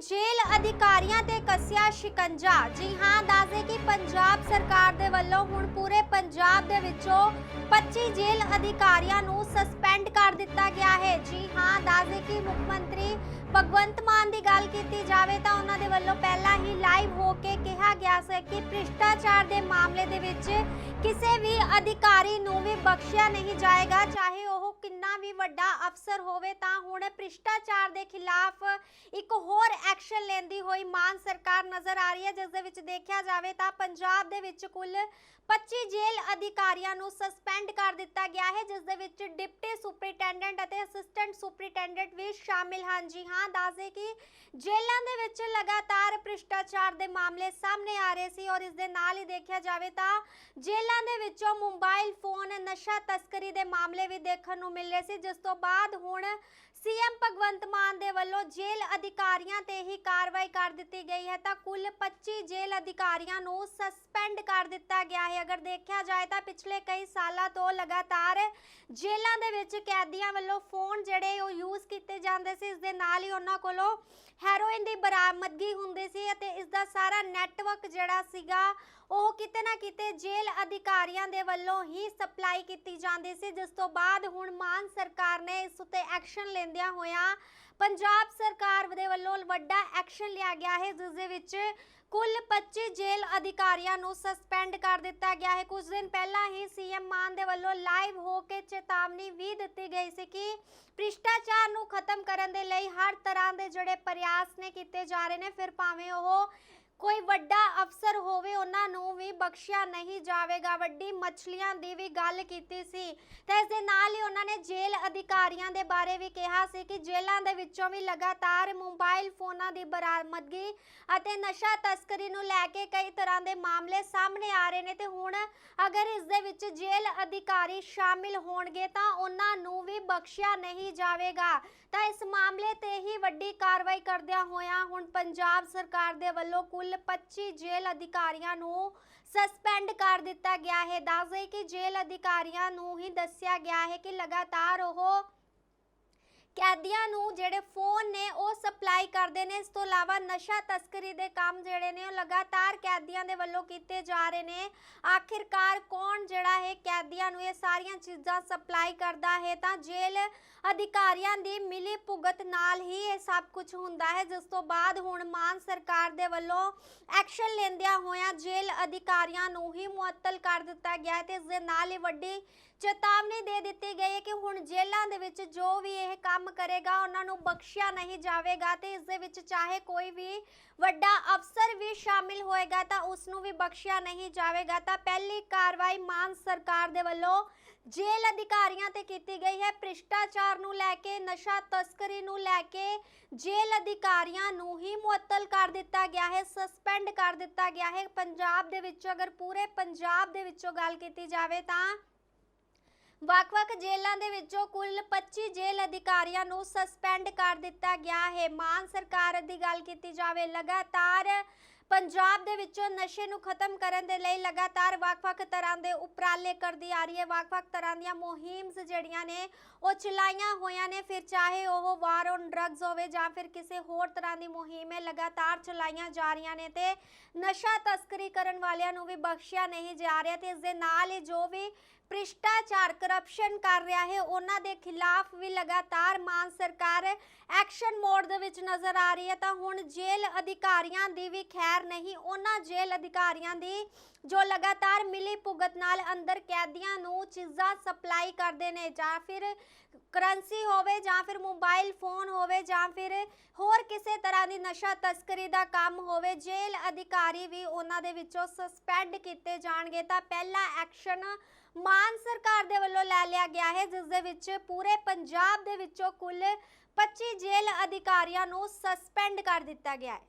ਜੇਲ੍ਹ ਅਧਿਕਾਰੀਆਂ ਤੇ ਕੱਸਿਆ ਸ਼ਿਕੰਜਾ। ਜੀ ਹਾਂ, ਦੱਸਦੇ ਕਿ ਪੰਜਾਬ ਸਰਕਾਰ ਦੇ ਵੱਲੋਂ ਹੁਣ ਪੂਰੇ ਪੰਜਾਬ ਦੇ ਵਿੱਚੋਂ 25 ਜੇਲ੍ਹ ਅਧਿਕਾਰੀਆਂ ਨੂੰ ਸਸਪੈਂਡ ਕਰ ਦਿੱਤਾ ਗਿਆ ਹੈ। ਜੀ ਹਾਂ, ਦੱਸਦੇ ਕਿ ਮੁੱਖ ਮੰਤਰੀ ਭਗਵੰਤ ਮਾਨ ਦੀ ਗੱਲ ਕੀਤੀ ਜਾਵੇ ਤਾਂ ਉਹਨਾਂ ਦੇ ਵੱਲੋਂ ਪਹਿਲਾਂ ਹੀ ਲਾਈਵ ਹੋ ਕੇ ਕਿਹਾ ਗਿਆ ਸੀ ਕਿ ਭ੍ਰਿਸ਼ਟਾਚਾਰ ਦੇ ਮਾਮਲੇ ਦੇ ਵਿੱਚ ਕਿਸੇ ਵੀ ਅਧਿਕਾਰੀ ਨੂੰ ਵੀ ਬਖਸ਼ਿਆ ਨਹੀਂ ਜਾਏਗਾ, ਚਾਹੇ ਕਿੰਨਾ ਵੀ ਵੱਡਾ ਅਫਸਰ ਹੋਵੇ ਤਾਂ ਹੁਣ ਭ੍ਰਿਸ਼ਟਾਚਾਰ ਦੇ ਖਿਲਾਫ ਇੱਕ ਹੋਰ ਐਕਸ਼ਨ ਲੈਂਦੀ ਹੋਈ ਮਾਨ ਸਰਕਾਰ ਨਜ਼ਰ ਆ ਰਹੀ ਹੈ। ਜਿਸ ਦੇ ਵਿੱਚ ਦੇਖਿਆ ਜਾਵੇ ਤਾਂ ਪੰਜਾਬ ਦੇ ਵਿੱਚ ਕੁੱਲ 25 ਜੇਲ੍ਹ ਅਧਿਕਾਰੀਆਂ ਨੂੰ ਸਸਪੈਂਡ ਕਰ ਦਿੱਤਾ ਗਿਆ ਹੈ। ਜਿਸ ਦੇ ਵਿੱਚ ਡਿਪਟੀ ਸੁਪਰੀਟੈਂਡੈਂਟ ਅਤੇ ਅਸਿਸਟੈਂਟ ਸੁਪਰੀਟੈਂਡੈਂਟ ਵੀ ਸ਼ਾਮਿਲ ਹਨ। ਜੀ ਹਾਂ ਦੱਸਦੇ ਕਿ ਜੇਲ੍ਹਾਂ ਦੇ ਵਿੱਚ ਲਗਾਤਾਰ ਭ੍ਰਿਸ਼ਟਾਚਾਰ ਦੇ ਮਾਮਲੇ ਸਾਹਮਣੇ ਆ ਰਹੇ ਸੀ ਔਰ ਇਸ ਦੇ ਨਾਲ ਹੀ ਦੇਖਿਆ ਜਾਵੇ ਤਾਂ ਜੇਲ੍ਹਾਂ ਦੇ ਵਿੱਚੋਂ ਮੋਬਾਈਲ ਫੋਨ ਨਸ਼ਾ ਤਸਕਰੀ ਦੇ ਮਾਮਲੇ ਵੀ ਦੇਖਣ ਨੂੰ ਮਿਲ ਰਹੇ ਸੀ, ਜਿਸ ਤੋਂ ਬਾਅਦ ਹੁਣ ਸੀਐਮ ਭਗਵੰਤ ਮਾਨ ਦੇ ਵੱਲੋਂ ਜੇਲ੍ਹ ਅਧਿਕਾਰੀਆਂ ਤੇ ਹੀ ਕਾਰਵਾਈ ਕਰ ਦਿੱਤੀ ਗਈ ਹੈ। ਤਾਂ ਕੁੱਲ 25 ਜੇਲ੍ਹ ਅਧਿਕਾਰੀਆਂ ਨੂੰ ਸਸਪੈਂਡ ਕਰ ਦਿੱਤਾ ਗਿਆ ਹੈ। ਅਗਰ ਦੇਖਿਆ ਜਾਏ ਤਾਂ ਪਿਛਲੇ ਕਈ ਸਾਲਾਂ ਤੋਂ ਲਗਾਤਾਰ ਜੇਲ੍ਹਾਂ ਦੇ ਵਿੱਚ ਕੈਦੀਆਂ ਵੱਲੋਂ ਫੋਨ ਜਿਹੜੇ ਉਹ ਯੂਜ਼ ਕੀਤੇ ਜਾਂਦੇ ਸੀ, ਇਸ ਦੇ ਨਾਲ ਹੀ ਉਹਨਾਂ ਕੋਲੋਂ ਹੈਰੋਇਨ ਦੀ ਬਰਾਮਦਗੀ ਹੁੰਦੀ ਸੀ ਅਤੇ ਦਾ ਸਾਰਾ ਨੈਟਵਰਕ ਜਿਹੜਾ ਸੀਗਾ, ਉਹ ਕਿਤੇ ਨਾ ਕਿਤੇ ਜੇਲ੍ਹ ਅਧਿਕਾਰੀਆਂ ਦੇ ਵੱਲੋਂ ਹੀ ਸਪਲਾਈ ਕੀਤੀ ਜਾਂਦੀ ਸੀ, ਜਿਸ ਤੋਂ ਬਾਅਦ ਹੁਣ ਮਾਨ ਸਰਕਾਰ ਨੇ ਇਸ ਉੱਤੇ ਐਕਸ਼ਨ ਲੈਂਦਿਆਂ ਹੋਇਆਂ ਪੰਜਾਬ ਸਰਕਾਰ ਦੇ ਵੱਲੋਂ ਵੱਡਾ ਐਕਸ਼ਨ ਲਿਆ ਗਿਆ ਹੈ, ਜਿਸ ਦੇ ਵਿੱਚ ਕੁੱਲ 25 ਜੇਲ੍ਹ ਅਧਿਕਾਰੀਆਂ ਨੂੰ ਸਸਪੈਂਡ ਕਰ ਦਿੱਤਾ ਗਿਆ ਹੈ। ਕੁਝ ਦਿਨ ਪਹਿਲਾਂ ਹੀ ਸੀਐਮ ਮਾਨ ਦੇ ਵੱਲੋਂ ਲਾਈਵ ਹੋ ਕੇ ਚੇਤਾਵਨੀ ਵੀ ਦਿੱਤੀ ਗਈ ਸੀ ਕਿ ਭ੍ਰਿਸ਼ਟਾਚਾਰ ਕਰਨ ਦੇ ਲਈ ਹਰ ਤਰ੍ਹਾਂ ਦੇ ਜਿਹੜੇ ਪ੍ਰਯਾਸ ਨੇ ਕੀਤੇ ਜਾ ਰਹੇ ਨੇ, ਫਿਰ ਭਾਵੇਂ ਉਹ ਕੋਈ ਵੱਡਾ ਅਫਸਰ ਹੋਵੇ, ਉਹਨਾਂ ਨੂੰ ਵੀ ਬਖਸ਼ਿਆ ਨਹੀਂ ਜਾਵੇਗਾ। ਵੱਡੀ ਮੱਛਲੀਆਂ ਦੀ ਵੀ ਗੱਲ ਕੀਤੀ ਸੀ। ਤੇ ਇਸ ਦੇ ਨਾਲ ਹੀ ਉਹਨਾਂ ਨੇ ਜੇਲ੍ਹ ਅਧਿਕਾਰੀਆਂ ਦੇ ਬਾਰੇ ਵੀ ਕਿਹਾ ਸੀ ਕਿ ਜੇਲ੍ਹਾਂ ਦੇ ਵਿੱਚੋਂ ਵੀ ਲਗਾਤਾਰ ਮੋਬਾਈਲ ਫੋਨਾਂ ਦੀ ਬਰਾਮਦਗੀ ਅਤੇ ਨਸ਼ਾ ਤਸਕਰੀ ਨੂੰ ਲੈ ਕੇ ਕਈ ਤਰ੍ਹਾਂ ਦੇ ਮਾਮਲੇ ਸਾਹਮਣੇ ਆ ਰਹੇ ਨੇ। ਤੇ ਹੁਣ ਅਗਰ ਇਸ ਦੇ ਵਿੱਚ ਜੇਲ੍ਹ ਅਧਿਕਾਰੀ ਸ਼ਾਮਿਲ ਹੋਣਗੇ, ਤਾਂ ਉਹਨਾਂ ਨੂੰ ਵੀ ਬਖਸ਼ਿਆ ਨਹੀਂ ਜਾਵੇਗਾ। ਤਾਂ ਇਸ ਮਾਮਲੇ ਤੇ ਹੀ ਵੱਡੀ ਕਾਰਵਾਈ ਕਰਦਿਆਂ ਹੋਇਆਂ ਹੁਣ ਪੰਜਾਬ ਸਰਕਾਰ ਦੇ ਵੱਲੋਂ ਕੁੱਲ 25 ਜੇਲ੍ਹ ਅਧਿਕਾਰੀਆਂ ਨੂੰ ਸਸਪੈਂਡ ਕਰ ਦਿੱਤਾ ਗਿਆ ਹੈ। ਦੱਸ ਦੱਸਦੇ ਕਿ ਜੇਲ੍ਹ ਅਧਿਕਾਰੀਆਂ ਨੂੰ ਹੀ ਦੱਸਿਆ ਗਿਆ ਹੈ ਕਿ ਲਗਾਤਾਰ ਉਹ ਕੈਦੀਆਂ ਨੂੰ ਜਿਹੜੇ ਫੋਨ ਨੇ ਉਹ ਸਪਲਾਈ ਕਰਦੇ ਨੇ, ਇਸ ਤੋਂ ਇਲਾਵਾ ਨਸ਼ਾ ਤਸਕਰੀ ਦੇ ਕੰਮ ਜਿਹੜੇ ਨੇ ਉਹ ਲਗਾਤਾਰ ਕੈਦੀਆਂ ਦੇ ਵੱਲੋਂ ਕੀਤੇ ਜਾ ਰਹੇ ਨੇ। ਆਖਿਰਕਾਰ ਕੌਣ ਜਿਹੜਾ ਹੈ ਕੈਦੀਆਂ ਨੂੰ ਇਹ ਸਾਰੀਆਂ ਚੀਜ਼ਾਂ ਸਪਲਾਈ ਕਰਦਾ ਹੈ? ਤਾਂ ਜੇਲ੍ਹ ਅਧਿਕਾਰੀਆਂ ਦੀ ਮਿਲੀ ਭੁਗਤ ਨਾਲ ਹੀ ਇਹ ਸਭ ਕੁਝ ਹੁੰਦਾ ਹੈ, ਜਿਸ ਤੋਂ ਬਾਅਦ ਹੁਣ ਮਾਨ ਸਰਕਾਰ ਦੇ ਵੱਲੋਂ ਐਕਸ਼ਨ ਲੈਂਦਿਆਂ ਹੋਇਆਂ ਜੇਲ੍ਹ ਅਧਿਕਾਰੀਆਂ ਨੂੰ ਹੀ ਮੁਅੱਤਲ ਕਰ ਦਿੱਤਾ ਗਿਆ ਹੈ ਤੇ ਇਸ ਦੇ ਨਾਲ ਹੀ ਵੱਡੀ ਚੇਤਾਵਨੀ ਦੇ ਦਿੱਤੀ ਗਈ ਹੈ ਕਿ ਹੁਣ ਜੇਲ੍ਹਾਂ ਦੇ ਵਿੱਚ ਜੋ ਵੀ ਇਹ ਕੰਮ ਕਰੇਗਾ, ਉਹਨਾਂ ਨੂੰ ਬਖਸ਼ਿਆ ਨਹੀਂ ਜਾਵੇਗਾ ਤੇ ਇਸ ਦੇ ਵਿੱਚ ਚਾਹੇ ਕੋਈ ਵੀ ਵੱਡਾ ਅਫਸਰ ਵੀ ਸ਼ਾਮਿਲ ਹੋਏਗਾ ਤਾਂ ਉਸ ਨੂੰ ਵੀ ਬਖਸ਼ਿਆ ਨਹੀਂ ਜਾਵੇਗਾ। ਤਾਂ ਪਹਿਲੀ ਕਾਰਵਾਈ ਮਾਨ ਸਰਕਾਰ ਦੇ ਵੱਲੋਂ ਜੇਲ੍ਹ ਅਧਿਕਾਰੀਆਂ ਤੇ ਕੀਤੀ ਗਈ ਹੈ। ਭ੍ਰਿਸ਼ਟਾਚਾਰ ਨੂੰ ਲੈ ਕੇ, ਨਸ਼ਾ ਤਸਕਰੀ ਨੂੰ ਲੈ ਕੇ ਜੇਲ੍ਹ ਅਧਿਕਾਰੀਆਂ ਨੂੰ ਹੀ ਮੁਅੱਤਲ ਕਰ ਦਿੱਤਾ ਗਿਆ ਹੈ, ਸਸਪੈਂਡ ਕਰ ਦਿੱਤਾ ਗਿਆ ਹੈ। ਪੰਜਾਬ ਦੇ ਵਿੱਚ, ਅਗਰ ਪੂਰੇ ਪੰਜਾਬ ਦੇ ਵਿੱਚੋਂ ਗੱਲ ਕੀਤੀ ਜਾਵੇ ਤਾਂ ਵੱਖ-ਵੱਖ ਜੇਲ੍ਹਾਂ ਦੇ ਵਿੱਚੋਂ ਕੁੱਲ 25 ਜੇਲ੍ਹ ਅਧਿਕਾਰੀਆਂ ਨੂੰ ਸਸਪੈਂਡ ਕਰ ਦਿੱਤਾ ਗਿਆ ਹੈ। ਮਾਨ ਸਰਕਾਰ ਦੀ ਗੱਲ ਕੀਤੀ ਜਾਵੇ, ਲਗਾਤਾਰ ਪੰਜਾਬ ਦੇ ਵਿੱਚੋਂ ਨਸ਼ੇ ਨੂੰ ਖਤਮ ਕਰਨ ਦੇ ਲਈ ਲਗਾਤਾਰ ਵੱਖ-ਵੱਖ ਤਰ੍ਹਾਂ ਦੇ ਉਪਰਾਲੇ ਕਰਦੀ ਆ ਰਹੀ ਹੈ। ਵੱਖ-ਵੱਖ ਤਰ੍ਹਾਂ ਦੀਆਂ ਮੁਹਿੰਮਸ ਜਿਹੜੀਆਂ ਨੇ, ਉਹ ਚਲਾਈਆਂ ਹੋਈਆਂ ਨੇ। ਫਿਰ ਚਾਹੇ ਉਹ ਵਾਰ ਔਨ ਡਰੱਗਸ ਹੋਵੇ ਜਾਂ ਫਿਰ ਕਿਸੇ ਹੋਰ ਤਰ੍ਹਾਂ ਦੀ ਮੁਹਿੰਮ ਹੈ ਲਗਾਤਾਰ ਚਲਾਈਆਂ ਜਾ ਰਹੀਆਂ ਨੇ ਤੇ ਨਸ਼ਾ ਤਸਕਰੀ ਕਰਨ ਵਾਲਿਆਂ ਨੂੰ ਵੀ ਬਖਸ਼ਿਆ ਨਹੀਂ ਜਾ ਰਿਹਾ ਤੇ ਇਸ ਦੇ ਨਾਲ ਹੀ ਜੋ ਵੀ ਭ੍ਰਿਸ਼ਟਾਚਾਰ ਕਰਪਸ਼ਨ ਕਰ ਰਿਹਾ ਹੈ, ਉਹਨਾਂ ਦੇ ਖਿਲਾਫ ਵੀ ਲਗਾਤਾਰ ਮਾਨ ਸਰਕਾਰ ਐਕਸ਼ਨ ਮੋਡ ਦੇ ਵਿੱਚ ਨਜ਼ਰ ਆ ਰਹੀ ਹੈ, ਤਾਂ ਹੁਣ ਜੇਲ੍ਹ ਅਧਿਕਾਰੀਆਂ ਦੀ ਵੀ ਖੈਰ ਨਹੀਂ, ਉਹਨਾਂ ਜੇਲ੍ਹ ਅਧਿਕਾਰੀਆਂ ਦੀ ਜੋ ਲਗਾਤਾਰ ਮਿਲੀ ਭੁਗਤ ਨਾਲ ਅੰਦਰ ਕੈਦੀਆਂ ਨੂੰ ਚੀਜ਼ਾਂ ਸਪਲਾਈ ਕਰਦੇ ਨੇ, ਜਾਂ ਫਿਰ ਕਰੰਸੀ ਹੋਵੇ, ਜਾਂ ਫਿਰ ਮੋਬਾਈਲ ਫੋਨ ਹੋਵੇ, ਜਾਂ ਫਿਰ ਹੋਰ ਕਿਸੇ ਤਰ੍ਹਾਂ ਦੀ ਨਸ਼ਾ ਤਸਕਰੀ ਦਾ ਕੰਮ ਹੋਵੇ, ਜੇਲ੍ਹ ਅਧਿਕਾਰੀ ਵੀ ਉਹਨਾਂ ਦੇ ਵਿੱਚੋਂ ਸਸਪੈਂਡ ਕੀਤੇ ਜਾਣਗੇ। ਤਾਂ ਪਹਿਲਾ ਐਕਸ਼ਨ ਮਾਨ ਸਰਕਾਰ ਦੇ ਵੱਲੋਂ ਲੈ ਲਿਆ ਗਿਆ ਹੈ, ਜਿਸ ਦੇ ਵਿੱਚ ਪੂਰੇ ਪੰਜਾਬ ਦੇ ਵਿੱਚੋਂ ਕੁੱਲ 25 ਜੇਲ੍ਹ ਅਧਿਕਾਰੀਆਂ ਨੂੰ ਸਸਪੈਂਡ ਕਰ ਦਿੱਤਾ ਗਿਆ ਹੈ।